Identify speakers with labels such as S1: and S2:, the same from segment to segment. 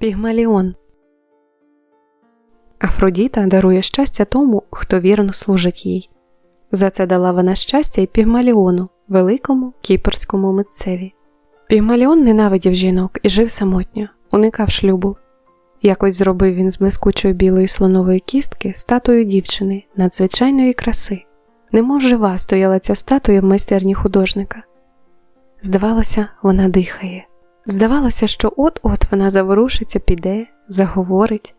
S1: Пігмаліон Афродіта дарує щастя тому, хто вірно служить їй. За це дала вона щастя й Пігмаліону, великому кіпрському митцеві. Пігмаліон ненавидів жінок і жив самотньо, уникав шлюбу. Якось зробив він з блискучої білої слонової кістки статую дівчини надзвичайної краси. Немов жива стояла ця статуя в майстерні художника. Здавалося, вона дихає. Здавалося, що от-от вона заворушиться, піде, заговорить.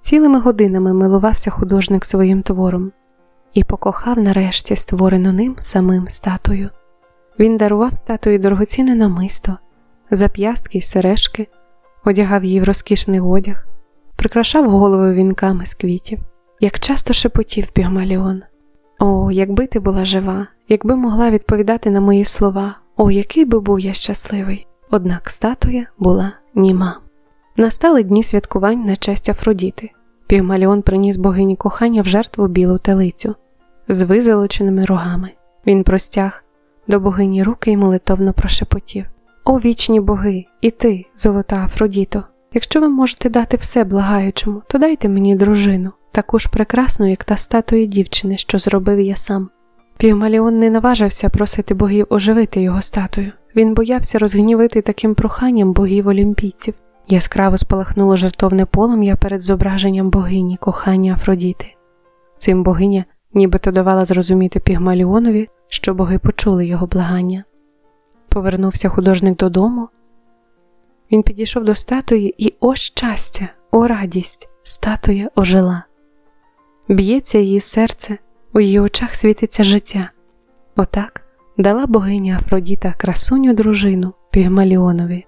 S1: Цілими годинами милувався художник своїм твором і покохав нарешті створену ним самим статую. Він дарував статуї дорогоцінне намисто, зап'ястки й сережки, одягав її в розкішний одяг, прикрашав голову вінками з квітів, як часто шепотів Пігмаліон. О, якби ти була жива, якби могла відповідати на мої слова, о, який би був я щасливий! Однак статуя була німа. Настали дні святкувань на честь Афродіти. Пігмаліон приніс богині кохання в жертву білу телицю з визолоченими рогами. Він простяг до богині руки й молитовно прошепотів: О вічні боги, і ти, золота Афродіто! Якщо ви можете дати все благаючому, то дайте мені дружину, таку ж прекрасну, як та статуя дівчини, що зробив я сам. Пігмаліон не наважився просити богів оживити його статую. Він боявся розгнівити таким проханням богів олімпійців. Яскраво спалахнуло жертовне полум'я перед зображенням богині кохання Афродіти. Цим богиня нібито давала зрозуміти Пігмаліонові, що боги почули його благання. Повернувся художник додому. Він підійшов до статуї, і о щастя, о радість! Статуя ожила. Б'ється її серце, у її очах світиться життя. Отак дала богиня Афродіта красуню дружину Пігмаліонові.